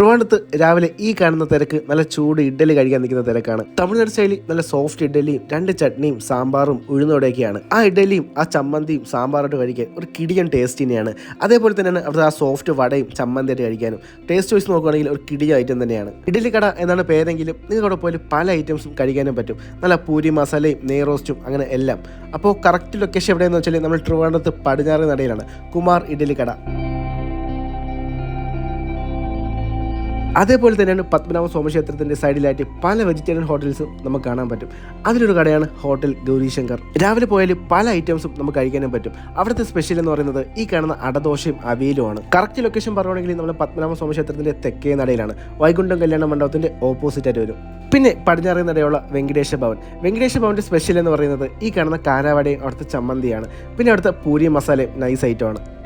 ട്രിവാൻഡത്ത് രാവിലെ ഈ കാണുന്ന തിരക്ക് നല്ല ചൂട് ഇഡ്ഡലി കഴിക്കാൻ നിൽക്കുന്ന തിരക്കാണ്. തമിഴ്നാട് സ്റ്റൈലിൽ നല്ല സോഫ്റ്റ് ഇഡ്ഡലിയും രണ്ട് ചട്നിയും സാമ്പാറും ഉഴുന്നോടെയൊക്കെയാണ് ആ ഇഡ്ഡലിയും ആ ചമ്മന്തിയും സാമ്പാറായിട്ട് കഴിക്കാൻ ഒരു കിടിയൻ ടേസ്റ്റ് തന്നെയാണ്. അതേപോലെ തന്നെയാണ് അവിടുത്തെ ആ സോഫ്റ്റ് വടയും ചമ്മന്തിയായിട്ട് കഴിക്കാനും. ടേസ്റ്റ് വൈസ് നോക്കുകയാണെങ്കിൽ ഒരു കിടിയ ഐറ്റം തന്നെയാണ്. ഇഡ്ഡലി കട എന്നാണ് പേരെങ്കിലും നിങ്ങൾക്ക് അവിടെ പോയാൽ പല ഐറ്റംസും കഴിക്കാനും പറ്റും. നല്ല പൂരി മസാലയും നെയ് റോസ്റ്റും അങ്ങനെ എല്ലാം. അപ്പോൾ കറക്റ്റ് ലൊക്കേഷൻ എവിടെയെന്ന് വെച്ചാൽ നമ്മൾ ട്രിവാണ്ടത്ത് പടിഞ്ഞാറ് നടയിലാണ്. കുമാർ ഇഡ്ഡലി കട. അതേപോലെ തന്നെയാണ് പത്മനാഭ സോമക്ഷേത്രത്തിന്റെ സൈഡിലായിട്ട് പല വെജിറ്റേറിയൻ ഹോട്ടൽസും നമുക്ക് കാണാൻ പറ്റും. അതിലൊരു കടയാണ് ഹോട്ടൽ ഗൗരീശങ്കർ. രാവിലെ പോയാൽ പല ഐറ്റംസും നമുക്ക് കഴിക്കാനും പറ്റും. അവിടുത്തെ സ്പെഷ്യൽ എന്ന് പറയുന്നത് ഈ കാണുന്ന അടദോശയും അവിയലുമാണ് കറക്റ്റ് ലൊക്കേഷൻ പറയുകയാണെങ്കിൽ നമ്മൾ പത്മനാഭ സോമക്ഷേത്രത്തിന്റെ തെക്കേ നടയിലാണ്. വൈകുണ്ഠം കല്യാണ മണ്ഡപത്തിന്റെ ഓപ്പോസിറ്റ് ആയിട്ട് വരും. പിന്നെ പടിഞ്ഞാറേ നടയുള്ള വെങ്കടേശ ഭവൻ. വെങ്കടേശ ഭവന്റെ സ്പെഷ്യൽ എന്ന് പറയുന്നത് ഈ കാണുന്ന കാരാവടയും അവിടുത്തെ ചമ്മന്തിയാണ്. പിന്നെ അവിടുത്തെ പൂരി മസാലയും നൈസ് ഐറ്റമാണ്